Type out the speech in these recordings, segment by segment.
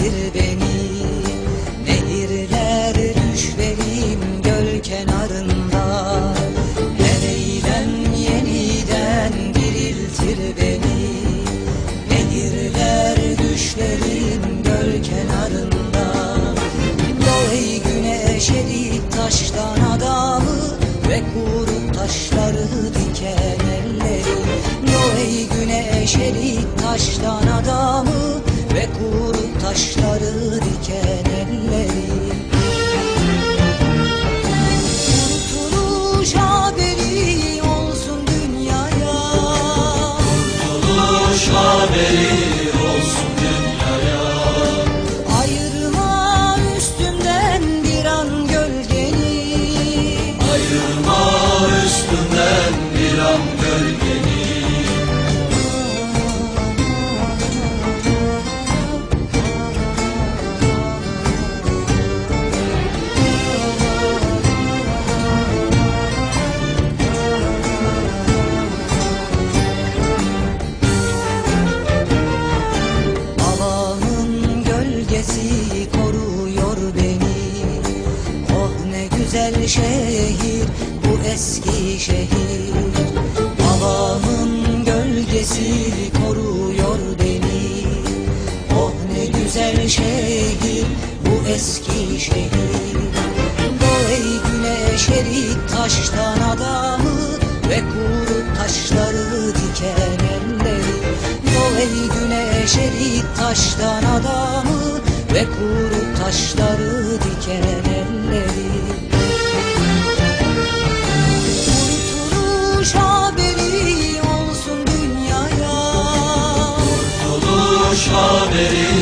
diriltir beni. Nehirler düşlerim göl kenarında. Her eylem yeniden diriltir beni? Nehirler düşlerim göl kenarında. Doğ ey güneş erik taştan adamı Ve kuru taşları diken elleri. Doğ ey güneş erik taştan taşları diken elleri. Kurtuluş haberi olsun dünyaya. Kurtuluş haberi güzel şehir bu eski şehir. Allah'ın gölgesi koruyor beni. Oh ne güzel şehir bu eski şehir. Doğ ey güneş erik taştan adamı Ve kuru taşları diken elleri. Doğ güneş erik taştan adamı Ve kuru taşları diken elleri haberi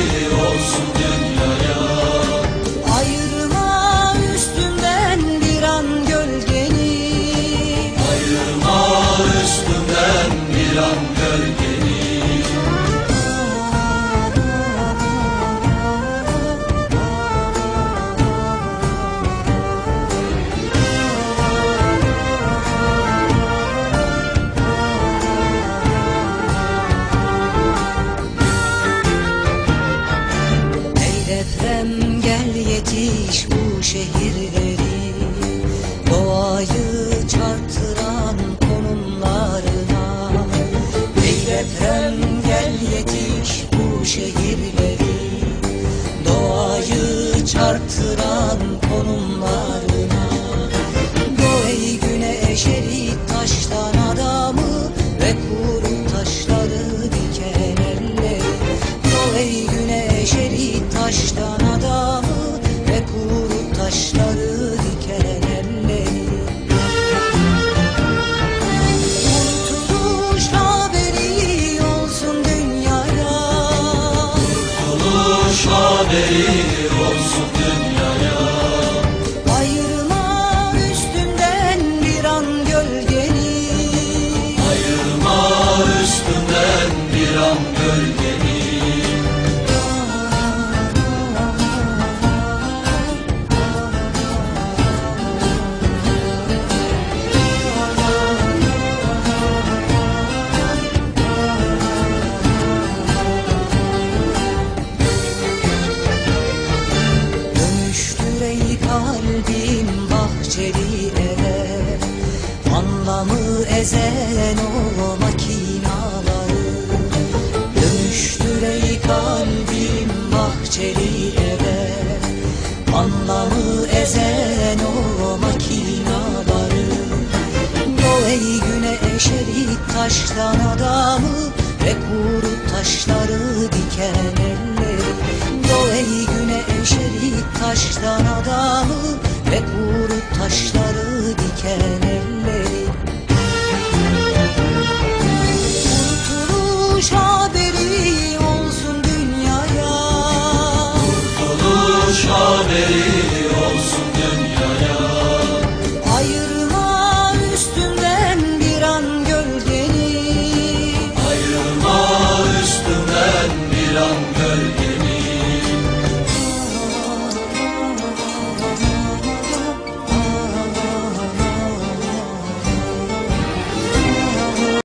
Ey deprem gel yetiş bu şehirleri taşları diken elleri. Kurtuluş haberi olsun dünyaya. Kurtuluş haberi ezen o makinaları Dönüştür ey kalbim bahçeli eve. Anlamı ezen o makinaları Doğ ey güneş erik taştan adamı Ve kuru taşları diken elleri. Doğ ey güneş erik taştan adamı Ve kuru taşları